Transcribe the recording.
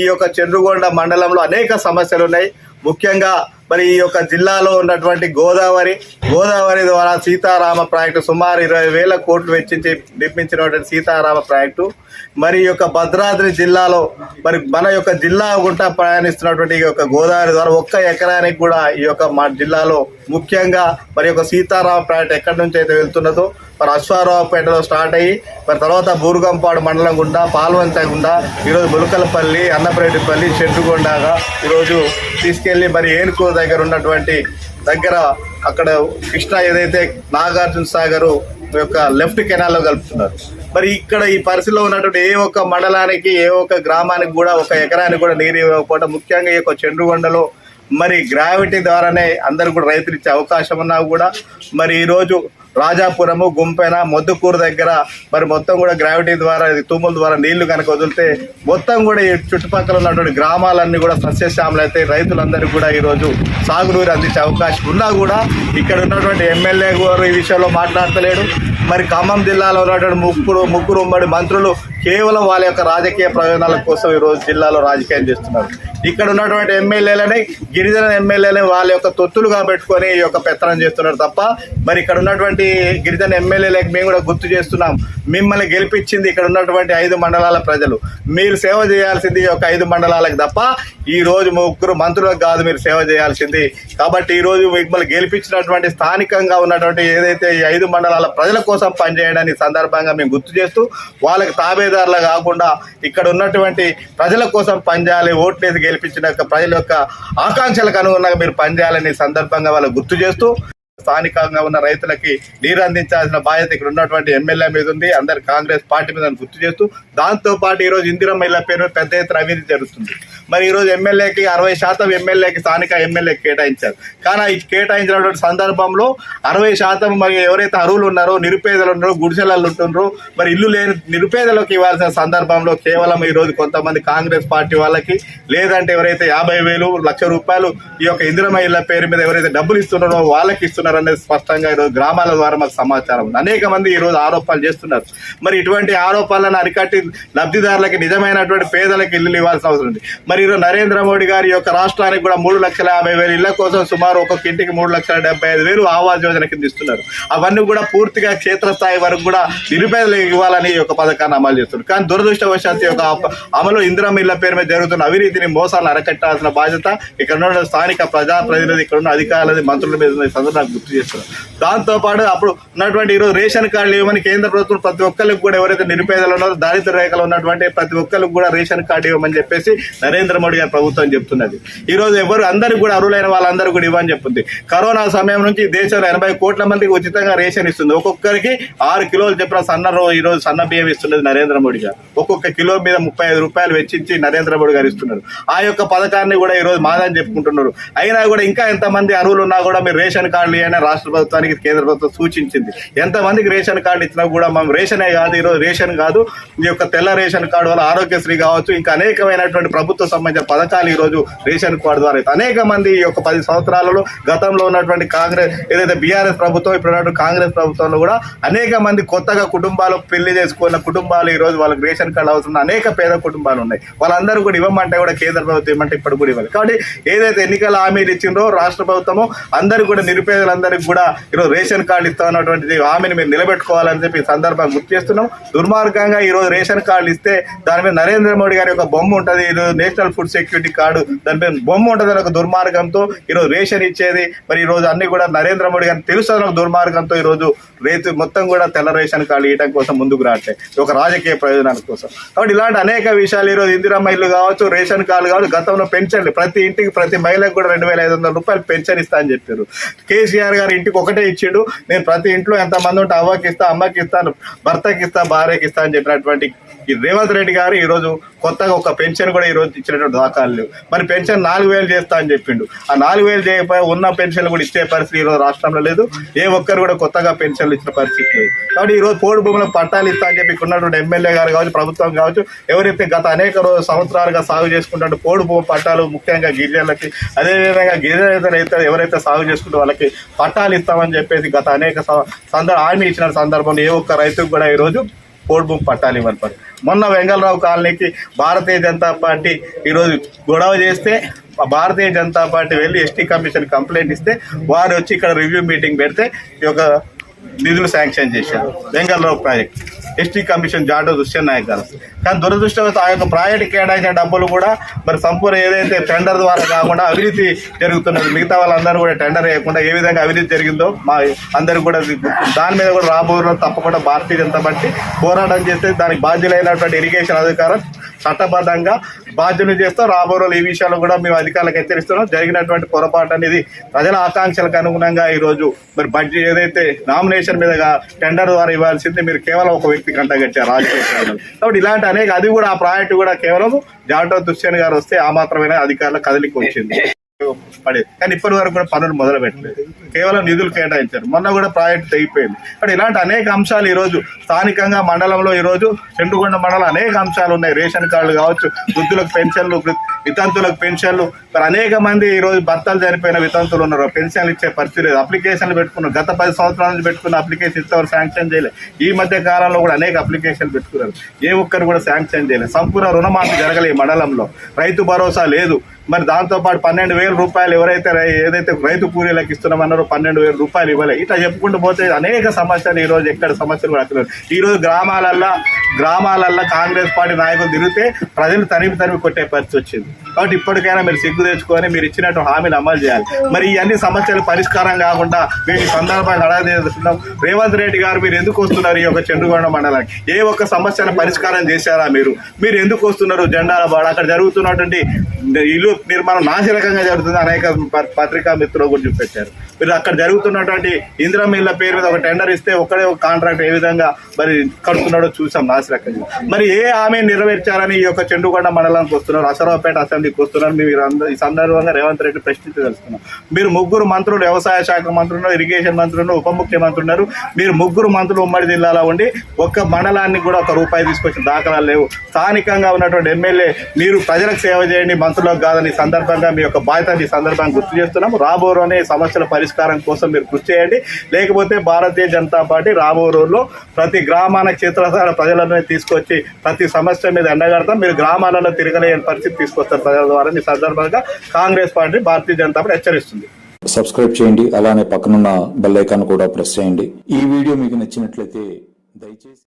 ఈ యొక్క చెండ్రుగొండ మండలంలో అనేక సమస్యలు ఉన్నాయి ముఖ్యంగా మరి ఈ యొక్క జిల్లాలో ఉన్నటువంటి గోదావరి గోదావరి ద్వారా సీతారామ ప్రాజెక్టు సుమారు ఇరవై వేల కోట్లు వెచ్చించి నిర్మించినటువంటి సీతారామ ప్రాజెక్టు. మరి ఈ యొక్క భద్రాద్రి జిల్లాలో మరి మన యొక్క జిల్లా గుంటా ప్రయాణిస్తున్నటువంటి ఈ యొక్క గోదావరి ద్వారా ఒక్క ఎకరానికి కూడా ఈ యొక్క మా జిల్లాలో ముఖ్యంగా మరి యొక్క సీతారామ ప్రాజెక్ట్ ఎక్కడి నుంచి అయితే వెళ్తున్నదో మరి అశ్వారావుపేటలో స్టార్ట్ అయ్యి మరి తర్వాత బూరుగంపాడు మండలం గుండా పాల్వంత గుండా ఈరోజు ములకలపల్లి అన్నపరెడ్డిపల్లి చెట్టుగొండగా ఈరోజు తీసుకెళ్ళి మరి ఏనుకో దగ్గర ఉన్నటువంటి దగ్గర అక్కడ కృష్ణ ఏదైతే నాగార్జున సాగర్ యొక్క లెఫ్ట్ కెనాల్లో కలుపుతున్నారు. మరి ఇక్కడ ఈ పరిస్థితిలో ఉన్నటువంటి ఏ ఒక్క మండలానికి ఏ ఒక్క గ్రామానికి కూడా ఒక ఎకరానికి కూడా నీరు ఇవ్వకపోవడం ముఖ్యంగా ఈ యొక్క చెండుగొండలో మరి గ్రావిటీ ద్వారానే అందరు కూడా రైతులు ఇచ్చే అవకాశం ఉన్నా కూడా మరి ఈరోజు రాజాపురము గుంపెన మొద్దుకూరు దగ్గర మరి మొత్తం కూడా గ్రావిటీ ద్వారా తుమ్ముల ద్వారా నీళ్ళు కనుక వదిలితే మొత్తం కూడా ఈ చుట్టుపక్కల ఉన్నటువంటి గ్రామాలన్నీ కూడా సస్యశ్యామలు అయితే రైతులందరికీ కూడా ఈరోజు సాగునీరు అందించే అవకాశం ఉన్నా కూడా ఇక్కడ ఉన్నటువంటి ఎమ్మెల్యే గారు ఈ విషయంలో మాట్లాడతలేడు. మరి ఖమ్మం జిల్లాలో ఉన్నటువంటి ముగ్గురు ముగ్గురు ఉమ్మడి మంత్రులు కేవలం వాళ్ళ యొక్క రాజకీయ ప్రయోజనాల కోసం ఈరోజు జిల్లాలో రాజకీయం చేస్తున్నారు. ఇక్కడ ఉన్నటువంటి ఎమ్మెల్యేలని గిరిజన ఎమ్మెల్యేలని వాళ్ళ యొక్క తొత్తులుగా పెట్టుకొని ఈ యొక్క పెత్తనం చేస్తున్నారు తప్ప మరి ఇక్కడ ఉన్నటువంటి గిరిజన ఎమ్మెల్యేలకు మేము కూడా గుర్తు చేస్తున్నాం. మిమ్మల్ని గెలిపించింది ఇక్కడ ఉన్నటువంటి ఐదు మండలాల ప్రజలు. మీరు సేవ చేయాల్సింది ఈ యొక్క ఐదు మండలాలకు తప్ప ఈ రోజు ముగ్గురు మంత్రులకు కాదు మీరు సేవ చేయాల్సింది. కాబట్టి ఈ రోజు మిమ్మల్ని గెలిపించినటువంటి స్థానికంగా ఉన్నటువంటి ఏదైతే ఈ ఐదు మండలాల ప్రజల కోసం పనిచేయడానికి సందర్భంగా మేము గుర్తు చేస్తూ వాళ్ళకి తాబేదారులు కాకుండా ఇక్కడ ఉన్నటువంటి ప్రజల కోసం పనిచేయాలి ఓట్లేసి గెలిపించిన ప్రజల యొక్క ఆకాంక్షలకు అనుగుణంగా మీరు పనిచేయాలని సందర్భంగా వాళ్ళకు గుర్తు చేస్తూ స్థానికంగా ఉన్న రైతులకి నీరు అందించాల్సిన బాధ్యత ఇక్కడ ఉన్నటువంటి ఎమ్మెల్యే మీద ఉంది. అందరు కాంగ్రెస్ పార్టీ మీద గుర్తు చేస్తూ దాంతో పాటు ఇందిరమ్మ ఇళ్ళ పేరు పెద్ద ఎత్తున అవినీతి జరుగుతుంది. మరి ఈరోజు ఎమ్మెల్యేకి అరవై శాతం ఎమ్మెల్యేకి స్థానిక ఎమ్మెల్యేకి కేటాయించారు. కానీ ఈ కేటాయించినటువంటి సందర్భంలో అరవై శాతం మరి ఎవరైతే అరువులు ఉన్నారో నిరుపేదలు ఉన్నారో గుడిసెలలో ఉంటున్నారో మరి ఇల్లు లేని నిరుపేదలకు ఇవ్వాల్సిన సందర్భంలో కేవలం ఈ రోజు కొంతమంది కాంగ్రెస్ పార్టీ వాళ్ళకి లేదంటే ఎవరైతే యాభై వేలు లక్ష రూపాయలు ఈ యొక్క ఇందిరమ్మ ఇళ్ళ పేరు మీద ఎవరైతే డబ్బులు ఇస్తున్నారో వాళ్ళకి ఇస్తున్నారు అనేది స్పష్టంగా ఈరోజు గ్రామాల ద్వారా మాకు సమాచారం ఉంది. అనేక మంది ఈ రోజు ఆరోపణలు చేస్తున్నారు. మరి ఇటువంటి ఆరోపణలను అరికట్టి లబ్ధిదారులకి నిజమైనటువంటి పేదలకు ఇల్లు ఇవ్వాల్సిన అవసరం ఉంది. మరి ఈరోజు నరేంద్ర మోడీ గారి యొక్క రాష్ట్రానికి కూడా మూడు లక్షల యాభై వేలు ఇళ్ళ కోసం సుమారు ఒక్కొక్క ఇంటికి మూడు లక్షల డెబ్బై ఐదు వేలు ఆవాస్ యోజన కింద ఇస్తున్నారు. అవన్నీ కూడా పూర్తిగా క్షేత్రస్థాయి వరకు కూడా నిరుపేదలకు ఇవ్వాలని ఈ యొక్క పథకాన్ని అమలు చేస్తున్నారు. కానీ దురదృష్టవశాత్తు యొక్క అమలు ఇందిరమ్మ ఇళ్ళ పేరు మీద జరుగుతున్న అవినీతిని మోసాలను అరకట్టాల్సిన బాధ్యత ఇక్కడ ఉన్న స్థానిక ప్రజా ప్రతినిధి ఇక్కడ ఉన్న అధికారులది మంత్రుల మీద సందర్భంగా గుర్తు చేస్తున్నారు దాంతో పాటు అప్పుడు ఉన్నటువంటి ఈరోజు రేషన్ కార్డులు ఇవ్వమని కేంద్ర ప్రభుత్వం ప్రతి ఒక్కరికి కూడా ఎవరైతే నిరుపేదలు ఉన్నారో దారిద్ర రేఖలో ఉన్నటువంటి ప్రతి ఒక్కరికి కూడా రేషన్ కార్డు ఇవ్వమని చెప్పేసి నరేంద్ర మోడీ గారి ప్రభుత్వం చెప్తున్నది. ఈ రోజు ఎవరు అందరికీ కూడా అరువులైన వాళ్ళందరూ కూడా ఇవ్వని చెప్తుంది. కరోనా సమయం నుంచి దేశంలో ఎనభై కోట్ల మందికి ఉచితంగా రేషన్ ఇస్తుంది. ఒక్కొక్కరికి ఆరు కిలోలు చెప్పిన సన్న ఈరోజు సన్న బియ్యం ఇస్తున్నది నరేంద్ర మోడీ గారు. ఒక్కొక్క కిలో మీద ముప్పై ఐదు రూపాయలు వెచ్చించి నరేంద్ర మోడీ గారు ఇస్తున్నారు. ఆ యొక్క పథకాన్ని కూడా ఈ రోజు మాదని చెప్పుకుంటున్నారు. అయినా కూడా ఇంకా ఎంతమంది అర్హులు ఉన్నా కూడా మీరు రేషన్ కార్డులు ఇవ్వని రాష్ట్ర ప్రభుత్వానికి కేంద్ర ప్రభుత్వం సూచించింది. ఎంతమందికి రేషన్ కార్డు ఇచ్చినా కూడా మనం రేషనే కాదు ఈరోజు రేషన్ కాదు ఈ యొక్క తెల్ల రేషన్ కార్డు వల్ల ఆరోగ్యశ్రీ కావచ్చు ఇంకా అనేకమైనటువంటి ప్రభుత్వ సంబంధించిన పథకాలు ఈ రోజు రేషన్ కార్డు ద్వారా అనేక మంది ఈ యొక్క పది సంవత్సరాలలో గతంలో ఉన్నటువంటి కాంగ్రెస్ ఏదైతే బీఆర్ఎస్ ప్రభుత్వం ఇప్పుడు కాంగ్రెస్ ప్రభుత్వంలో కూడా అనేక మంది కొత్తగా కుటుంబాలు పెళ్ళి చేసుకున్న కుటుంబాలు ఈ రోజు వాళ్ళకి రేషన్ కార్డు అవసరం అనేక పేద కుటుంబాలు ఉన్నాయి. వాళ్ళందరూ కూడా ఇవ్వమంటే కూడా కేంద్ర ప్రభుత్వం ఇవ్వమంటే ఇప్పుడు కూడా ఇవ్వాలి. కాబట్టి ఏదైతే ఎన్నికల హామీలు ఇచ్చిండ్రో రాష్ట్ర ప్రభుత్వము అందరూ కూడా నిరుపేదలందరికీ కూడా ఈరోజు రేషన్ కార్డు ఇస్తా ఉన్నటువంటి హామీని మీరు నిలబెట్టుకోవాలని చెప్పి సందర్భంగా గుర్తు చేస్తున్నాం. దుర్మార్గంగా ఈరోజు రేషన్ కార్డులు ఇస్తే దాని మీద నరేంద్ర మోడీ గారి యొక్క బొమ్మ ఉంటుంది. ఈరోజు నేషనల్ ఫుడ్ సెక్యూరిటీ కార్డు దాని మీద బొమ్మ ఉంటుంది అని ఒక దుర్మార్గంతో ఈరోజు రేషన్ ఇచ్చేది. మరి ఈ రోజు అన్ని కూడా నరేంద్ర మోడీ గారిని తెలుసు ఒక దుర్మార్గంతో ఈ రోజు మొత్తం కూడా తెల్ల రేషన్ కార్డు ఇవ్వడం కోసం ముందుకు రావట్లేదు ఒక రాజకీయ ప్రయోజనాల కోసం. కాబట్టి ఇలాంటి అనేక విషయాలు ఈరోజు ఇందిరమ్మ ఇల్లు కావచ్చు రేషన్ కార్డు కావచ్చు గతంలో పెన్షన్లు ప్రతి ఇంటికి ప్రతి మహిళకు కూడా రెండు వేల ఐదు వందల రూపాయలు పెన్షన్ ఇస్తా అని చెప్పారు. కేసీఆర్ గారు ఇంటికి ఒకటే ఇచ్చిండు. నేను ప్రతి ఇంట్లో ఎంతమంది ఉంటే అవ్వకి ఇస్తా అమ్మకి ఇస్తాను భర్తకి ఇస్తా భార్యకి ఇస్తా అని చెప్పినటువంటి ఈ రేవంత్ రెడ్డి గారు ఈరోజు కొత్తగా ఒక పెన్షన్ కూడా ఈ రోజు ఇచ్చినటువంటి దాఖలు మరి పెన్షన్ నాలుగు వేలు చేస్తా అని చెప్పిండు. ఆ నాలుగు వేలు చేయకపోయి ఉన్న పెన్షన్లు కూడా ఇచ్చే పరిస్థితి ఈ రోజు రాష్ట్రంలో లేదు. ఏ ఒక్కరు కూడా కొత్తగా పెన్షన్లు ఇచ్చిన పరిస్థితి లేదు. కాబట్టి ఈరోజు పోడు భూములకు పట్టాలు ఇస్తా అని చెప్పి ఇక్కడ ఉన్నటువంటి ఎమ్మెల్యే గారు కావచ్చు ప్రభుత్వం కావచ్చు ఎవరైతే గత అనేక రోజు సంవత్సరాలుగా సాగు చేసుకుంటే పోడు భూమి పట్టాలు ముఖ్యంగా గిరిజనులకి అదేవిధంగా గిరిజన ఎవరైతే సాగు చేసుకుంటే వాళ్ళకి పట్టాలు ఇస్తామని చెప్పేసి గత అనేక సందర్భ హామీ ఇచ్చిన సందర్భంలో ఏ ఒక్క రైతుకు కూడా ఈరోజు పోడు భూమి పట్టాలు ఇవ్వని పని మొన్న వెంగళరావు కాలనీకి భారతీయ జనతా పార్టీ ఈరోజు గొడవ చేస్తే భారతీయ జనతా పార్టీ వెళ్ళి ఎస్టీ కమిషన్ కంప్లైంట్ ఇస్తే వారు వచ్చి ఇక్కడ రివ్యూ మీటింగ్ పెడితే ఈ యొక్క నిధులు శాంక్షన్ చేశారు. వెంగళరావు ప్రాజెక్ట్. ఎస్టీ కమిషన్ జాడ దుష్యన్ నాయక్ గారు కానీ దురదృష్టవశాత్తు ఆ యొక్క ప్రాజెక్టు కేటాయించిన డబ్బులు కూడా మరి సంపూర్ణ ఏదైతే టెండర్ ద్వారా కాకుండా అవినీతి జరుగుతున్నది మిగతా వాళ్ళందరూ కూడా టెండర్ వేయకుండా ఏ విధంగా అవినీతి జరిగిందో మా అందరూ కూడా దాని మీద కూడా రాబోయే తప్పకుండా భారతీయ జనతా పార్టీ పోరాటం చేస్తే దానికి బాధ్యులైనటువంటి ఇరిగేషన్ అధికారం చట్టబద్ధంగా బాధ్యతలు చేస్తాం. రాబో రోజులు ఈ విషయాల్లో కూడా మేము అధికారులకు హెచ్చరిస్తున్నాం. జరిగినటువంటి పొరపాటు అనేది ప్రజల ఆకాంక్షలకు అనుగుణంగా ఈరోజు మరి బడ్జెట్ ఏదైతే నామినేషన్ మీద టెండర్ ద్వారా ఇవ్వాల్సింది మీరు కేవలం ఒక వ్యక్తి కంటగట్టారు రాజకీయ కాబట్టి ఇలాంటి అనేక అది కూడా ఆ ప్రాజెక్టు కూడా కేవలం జాటో దుష్యన్ గారు వస్తే ఆ మాత్రమే అధికారుల కదలికి వచ్చింది. పడేది. కానీ ఇప్పటి వరకు కూడా పనులు మొదలు పెట్టలేదు కేవలం నిధులు కేటాయించారు. మొన్న కూడా ప్రాజెక్ట్ తెగిపోయింది. కానీ ఇలాంటి అనేక అంశాలు ఈరోజు స్థానికంగా మండలంలో ఈరోజు చెండుగొండ మండలం అనేక అంశాలు ఉన్నాయి. రేషన్ కార్డులు కావచ్చు వృద్ధులకు పెన్షన్లు వితంతులకు పెన్షన్లు. మరి అనేక మంది ఈ రోజు భర్తలు చనిపోయిన వితంతులు ఉన్నారు. పెన్షన్లు ఇచ్చే పరిస్థితి లేదు. అప్లికేషన్లు పెట్టుకున్నారు. గత పది సంవత్సరాల నుంచి పెట్టుకున్న అప్లికేషన్ ఇంతవరకు శాంక్షన్ చేయలేదు ఈ మధ్య కాలంలో కూడా అనేక అప్లికేషన్లు పెట్టుకున్నారు. ఏ ఒక్కరు కూడా శాంక్షన్ చేయలేదు సంపూర్ణ రుణమాఫీ జరగలేదు ఈ మండలంలో. రైతు భరోసా లేదు. మరి దాంతో పాటు పన్నెండు వేల రూపాయలు ఎవరైతే ఏదైతే రైతు కూలీలకు ఇస్తున్నామన్నారో పన్నెండు వేల రూపాయలు ఇవ్వలే. ఇట్లా చెప్పుకుంటూ పోతే అనేక సమస్యలు ఈరోజు ఎక్కడ సమస్యలు కూడా ఈరోజు గ్రామాలల్లో గ్రామాలల్లో కాంగ్రెస్ పార్టీ నాయకులు తిరిగితే ప్రజలు తరిమి తరిమి కొట్టే పరిస్థితి వచ్చింది. కాబట్టి ఇప్పటికైనా మీరు సిగ్గు తెచ్చుకొని మీరు ఇచ్చినట్టు హామీలు అమలు చేయాలి. మరి ఇవన్నీ అన్ని సమస్యలు పరిష్కారం కాకుండా వీటి సందర్భాన్ని అడగదేస్తున్నాం రేవంత్ రెడ్డి గారు మీరు ఎందుకు వస్తున్నారు ఈ యొక్క చెండుగొండ మండలానికి? ఏ ఒక్క సమస్యను పరిష్కారం చేశారా మీరు? మీరు ఎందుకు వస్తున్నారు జెండాల బాడ? అక్కడ జరుగుతున్నటువంటి ఇల్లు నిర్మాణం నాశనకంగా జరుగుతుంది. అనేక ప- పత్రికా మిత్రులు కూడా చూపెట్టారు. మీరు అక్కడ జరుగుతున్నటువంటి ఇందిరా మిల్ల పేరు మీద ఒక టెండర్ ఇస్తే ఒక్కడే ఒక కాంట్రాక్ట్ ఏ విధంగా మరి కడుతున్నాడో చూసాం నాశనకంగా మరి ఏ హామీ నెరవేర్చారని ఈ యొక్క చెండుగొండ మండలానికి వస్తున్నారు? అసరావుపేట అసెంబ్లీకి వస్తున్నారు మీరు అందరు ఈ సందర్భంగా రేవంత్ రెడ్డి ప్రశ్నించదలుచుకున్నాం మీరు ముగ్గురు మంత్రులు వ్యవసాయ శాఖ మంత్రులు ఇరిగేషన్ మంత్రులు ఉప ముఖ్యమంత్రి ఉన్నారు. మీరు ముగ్గురు మంత్రులు ఉమ్మడి జిల్లాలో ఉండి ఒక్క మండలాన్ని కూడా ఒక రూపాయి తీసుకొచ్చిన దాఖలాలు లేవు. స్థానికంగా ఉన్నటువంటి ఎమ్మెల్యే మీరు ప్రజలకు సేవ చేయండి మంత్రులకు కాదని సందర్భంగా మీ యొక్క బాధ్యత ఈ సందర్భంగా గుర్తు చేస్తున్నాము రాబోరోనే సమస్యల పరిష్కారం కోసం మీరు కృషి చేయండి. లేకపోతే భారతీయ జనతా పార్టీ రాబో రోజుల్లో ప్రతి గ్రామాన క్షేత్రస్థాయి ప్రజలను తీసుకొచ్చి ప్రతి సమస్య మీద ఎండగడతాం. మీరు గ్రామాలలో తిరగలేని పరిస్థితి తీసుకొస్తారు ద్వారా ఈ సందర్భంగా కాంగ్రెస్ పార్టీ భారతీయ జనతా పార్టీ హెచ్చరిస్తుంది. సబ్స్క్రైబ్ చేయండి అలానే పక్కనున్న బెల్ ఐకాన్ కూడా ప్రెస్ చేయండి. ఈ వీడియో మీకు నచ్చినట్లయితే దయచేసి